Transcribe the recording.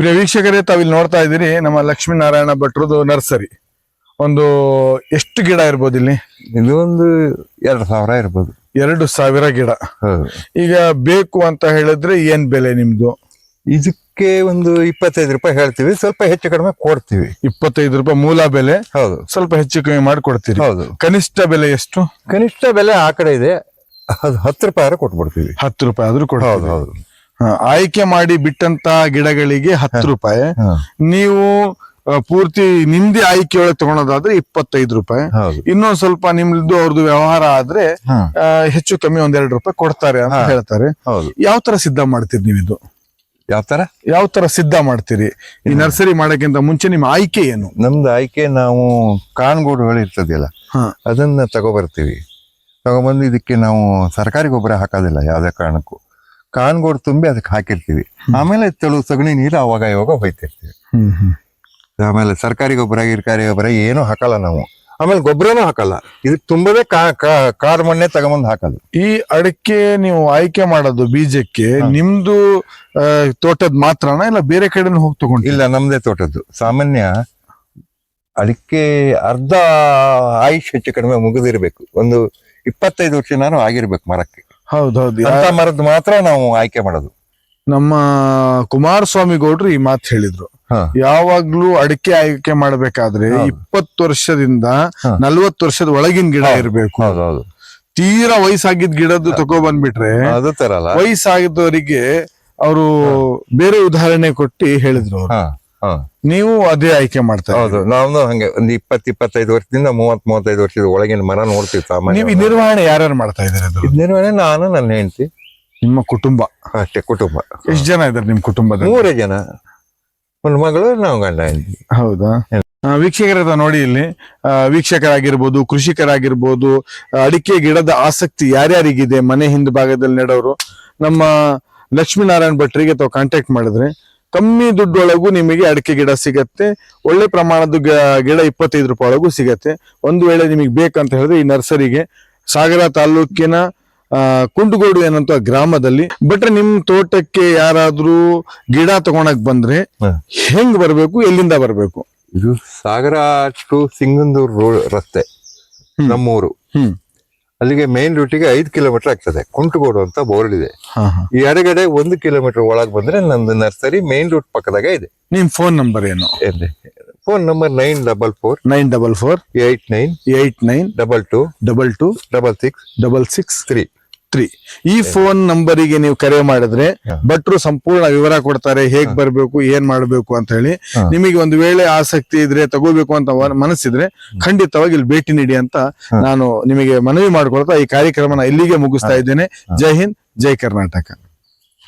ಪ್ರಿಯ ವೀಕ್ಷಕರೇ ತಾವಿಲ್ಲಿ ನೋಡ್ತಾ ಇದ್ದೀರಿ ನಮ್ಮ ಲಕ್ಷ್ಮೀನಾರಾಯಣ ಭಟ್ರದ್ದು ನರ್ಸರಿ. ಒಂದು ಎಷ್ಟು ಗಿಡ ಇರ್ಬೋದು ಇಲ್ಲಿ? ಇದು ಒಂದು ಎರಡು ಸಾವಿರ ಇರ್ಬೋದು. ಎರಡು ಸಾವಿರ ಗಿಡ. ಹೌದು. ಈಗ ಬೇಕು ಅಂತ ಹೇಳಿದ್ರೆ ಏನ್ ಬೆಲೆ ನಿಮ್ದು? ಇದಕ್ಕೆ ಒಂದು ಇಪ್ಪತ್ತೈದು ರೂಪಾಯಿ ಹೇಳ್ತೀವಿ ಸ್ವಲ್ಪ ಹೆಚ್ಚು ಕಡಿಮೆ ಕೊಡ್ತೀವಿ. ಇಪ್ಪತ್ತೈದು ರೂಪಾಯಿ ಮೂಲ ಬೆಲೆ. ಹೌದು. ಸ್ವಲ್ಪ ಹೆಚ್ಚು ಕಮ್ಮಿ ಮಾಡಿ ಕೊಡ್ತೀರಿ. ಹೌದು. ಕನಿಷ್ಠ ಬೆಲೆ ಎಷ್ಟು? ಕನಿಷ್ಠ ಬೆಲೆ ಆ ಕಡೆ ಇದೆ. ಅದು ಹತ್ತು ರೂಪಾಯಿ ಕೊಟ್ಬಿಡ್ತೀವಿ. ಹತ್ತು ರೂಪಾಯಿ ಆದ್ರೂ ಹೌದು ಕೊಡ್ತೀವಿ ಹೌದು. ಹಾ, ಆಯ್ಕೆ ಮಾಡಿ ಬಿಟ್ಟಂತ ಗಿಡಗಳಿಗೆ ಹತ್ತು ರೂಪಾಯಿ. ನೀವು ಪೂರ್ತಿ ನಿಮ್ದೇ ಆಯ್ಕೆ ಒಳಗೆ ತಗೊಳೋದಾದ್ರೆ ಇಪ್ಪತ್ತೈದು ರೂಪಾಯಿ. ಇನ್ನೊಂದ್ ಸ್ವಲ್ಪ ನಿಮ್ದು ಅವ್ರದ್ದು ವ್ಯವಹಾರ ಆದ್ರೆ ಹೆಚ್ಚು ಕಮ್ಮಿ ಒಂದೆರಡು ರೂಪಾಯಿ ಕೊಡ್ತಾರೆ ಅಂತ ಹೇಳ್ತಾರೆ. ಯಾವ ತರ ಸಿದ್ಧ ಮಾಡ್ತೀರಿ ನೀವು ಇದು? ಯಾವ ತರ? ಯಾವ ತರ ಸಿದ್ಧ ಮಾಡ್ತೀರಿ? ಈ ನರ್ಸರಿ ಮಾಡಕ್ಕಿಂತ ಮುಂಚೆ ನಿಮ್ಮ ಆಯ್ಕೆ ಏನು? ನಮ್ದು ಆಯ್ಕೆ ನಾವು ಕಾನ್ಗೂಡುಗಳು ಇರ್ತದಲ್ಲ ಅದನ್ನ ಅದನ್ನ ತಗೊಬರ್ತೀವಿ. ತಗೊಬಂದು ಇದಕ್ಕೆ ನಾವು ಸರ್ಕಾರಿ ಗೊಬ್ಬರ ಹಾಕೋದಿಲ್ಲ ಯಾವ್ದೇ ಕಾರಣಕ್ಕೂ. ಕಾನ್ಗೋಡು ತುಂಬಿ ಅದಕ್ಕೆ ಹಾಕಿರ್ತೀವಿ. ಆಮೇಲೆ ತೆಳು ಸಗಣಿ ನೀರು ಅವಾಗ ಇವಾಗ ಹೋಯ್ತಿರ್ತೀವಿ. ಆಮೇಲೆ ಸರ್ಕಾರಿ ಗೊಬ್ಬರ ಗಿರ್ಕಾರಿ ಗೊಬ್ಬರ ಏನು ಹಾಕಲ್ಲ ನಾವು. ಆಮೇಲೆ ಗೊಬ್ಬರನೂ ಹಾಕಲ್ಲ. ಇದು ತುಂಬದೇ ಕಾ ಕಾ- ಕಾರ್ ಮಣ್ಣೆ ತಗೊಂಬಂದು ಹಾಕಲ್ಲ ಈ ಅಡಿಕೆ ನೀವು ಆಯ್ಕೆ ಮಾಡೋದು ಬೀಜಕ್ಕೆ ನಿಮ್ದು ತೋಟದ ತೋಟದ್ ಮಾತ್ರನಾ ಇಲ್ಲ ಬೇರೆ ಕಡೆ ಹೋಗಿ ತಗೊಂಡು ಇಲ್ಲ ನಮ್ದೇ ತೋಟದ್ದು. ಸಾಮಾನ್ಯ ಅಡಿಕೆ ಅರ್ಧ ಆಯುಷ್ ಹೆಚ್ಚು ಕಡಿಮೆ ಮುಗಿದಿರ್ಬೇಕು. ಒಂದು ಇಪ್ಪತ್ತೈದು ವರ್ಷನಾರು ಆಗಿರ್ಬೇಕು ಮರಕ್ಕೆ. ಹೌದೌದು ಅಂತ ಮರದ್ದು ಮಾತ್ರ ನಾವು ಆಯ್ಕೆ ಮಾಡೋದು. ನಮ್ಮ ಕುಮಾರಸ್ವಾಮಿ ಗೌಡ್ರು ಈ ಮಾತು ಹೇಳಿದ್ರು. ಯಾವಾಗ್ಲೂ ಅಡಿಕೆ ಆಯ್ಕೆ ಮಾಡ್ಬೇಕಾದ್ರೆ. ಇಪ್ಪತ್ತು ವರ್ಷದಿಂದ. ನಲ್ವತ್ತು ವರ್ಷದ ಒಳಗಿನ ಗಿಡ ಇರಬೇಕು. ತೀರಾ ವಯಸ್ಸಾಗಿದ್ ಗಿಡದ್ದು ತಗೋ ಬಂದ್ಬಿಟ್ರೆ ವಯಸ್ಸಾಗಿದ್ದವರಿಗೆ ಅವರು ಬೇರೆ ಉದಾಹರಣೆ ಕೊಟ್ಟು ಹೇಳಿದ್ರು ನೀವು ಅದೇ ಆಯ್ಕೆ ಮಾಡ್ತಾ ಹೌದು ನಾವು ಹಂಗೆ ಒಂದು ಇಪ್ಪತ್ ಇಪ್ಪತ್ತೈದು ವರ್ಷದಿಂದ ಮೂವತ್ ಮೂವತ್ತೈದು ವರ್ಷದ ಒಳಗಿನ ಮರ ನೋಡ್ತೀವಿ ಸಾಮಾನ್ಯ ನೀವು ನಿರ್ವಹಣೆ ಯಾರ್ಯಾರು ಮಾಡ್ತಾ ಇದ್ದಾರೆ ನಿರ್ವಹಣೆ ನಾನು ನನ್ನ ಹೆಂಡತಿ. ನಿಮ್ಮ ಕುಟುಂಬ? ಅಷ್ಟೇ ಕುಟುಂಬ. ಎಷ್ಟು ಜನ ಇದ್ದಾರೆ ನಿಮ್ ಕುಟುಂಬದಲ್ಲಿ? ಮೂರೇ ಜನ. ಒಂದು ಮಗಳು ನಾವು ಗಂಡ ಹೆಂಡತಿ. ಹೌದಾ? ಆ, ವೀಕ್ಷಕರ ನೋಡಿ ಇಲ್ಲಿ. ವೀಕ್ಷಕರಾಗಿರ್ಬೋದು ಕೃಷಿಕರಾಗಿರ್ಬೋದು ಅಡಿಕೆ ಗಿಡದ ಆಸಕ್ತಿ ಯಾರ್ಯಾರಿಗಿದೆ ಮನೆ ಹಿಂದ್ ನೆಡೋರು. ನಮ್ಮ ಲಕ್ಷ್ಮೀನಾರಾಯಣ ಭಟ್ರಿಗೆ ತಾವು ಕಾಂಟ್ಯಾಕ್ಟ್ ಮಾಡಿದ್ರೆ ಕಮ್ಮಿ ದುಡ್ಡೊಳಗೂ ನಿಮಗೆ ಅಡಿಕೆ ಗಿಡ ಸಿಗತ್ತೆ ಒಳ್ಳೆ ಪ್ರಮಾಣದ ಗಿಡ ಇಪ್ಪತ್ತೈದು ರೂಪಾಯಿ ಒಳಗೂ ಸಿಗತ್ತೆ ಒಂದು ವೇಳೆ ನಿಮಗೆ ಬೇಕಂತ ಹೇಳಿದ್ರೆ ಈ ನರ್ಸರಿಗೆ ಸಾಗರ ತಾಲೂಕಿನ ಕುಂಡುಗೋಡು ಕುಂಟಗೋಡು ಏನಂತ ಗ್ರಾಮದಲ್ಲಿ ಬಟ್ ನಿಮ್ ತೋಟಕ್ಕೆ ಯಾರಾದ್ರೂ ಗಿಡ ತಗೊಳಕ್ ಬಂದ್ರೆ. ಹೆಂಗ್ ಬರ್ಬೇಕು ಎಲ್ಲಿಂದ ಬರ್ಬೇಕು ಇದು ಸಾಗರ ಟು ಸಿಂಗಂದೂರ್ ರೋಡ್ ರಸ್ತೆ. ನಮ್ಮೂರು ಹ್ಮ್ ಅಲ್ಲಿಗೆ ಮೇನ್ ರೂಟಿಗೆ ಐದು ಕಿಲೋಮೀಟರ್ ಆಗ್ತದೆ. ಕುಂಟುಗೋಡು ಅಂತ ಬೋರ್ಡ್ ಇದೆ ಈ ಎಡಗಡೆ ಒಂದು ಕಿಲೋಮೀಟರ್ ಒಳಗೆ ಬಂದ್ರೆ ನಂದು ನರ್ಸರಿ ಮೇನ್ ರೂಟ್ ಪಕ್ಕದಾಗ ಇದೆ. ನಿಮ್ ಫೋನ್ ನಂಬರ್ ಏನು? Phone number nine double four nine double four eight nine eight nine double two double two double six double six three three ಈ ಫೋನ್ ನಂಬರಿಗೆ ನೀವು ಕರೆ ಮಾಡಿದ್ರೆ. ಭಟ್ರು ಸಂಪೂರ್ಣ ವಿವರ ಕೊಡ್ತಾರೆ ಹೇಗ್ ಬರ್ಬೇಕು ಏನ್ ಮಾಡ್ಬೇಕು ಅಂತ ಹೇಳಿ. ನಿಮಗೆ ಒಂದು ವೇಳೆ ಆಸಕ್ತಿ ಇದ್ರೆ ತಗೋಬೇಕು ಅಂತ ಮನಸ್ಸಿದ್ರೆ ಖಂಡಿತವಾಗಿ ಇಲ್ಲಿ ಭೇಟಿ ನೀಡಿ ಅಂತ ನಾನು ನಿಮಗೆ ಮನವಿ ಮಾಡ್ಕೊಳ್ತಾ ಈ ಕಾರ್ಯಕ್ರಮನ ಇಲ್ಲಿಗೆ ಮುಗಿಸ್ತಾ ಇದ್ದೇನೆ. ಜೈ ಹಿಂದ್ ಜೈ ಕರ್ನಾಟಕ.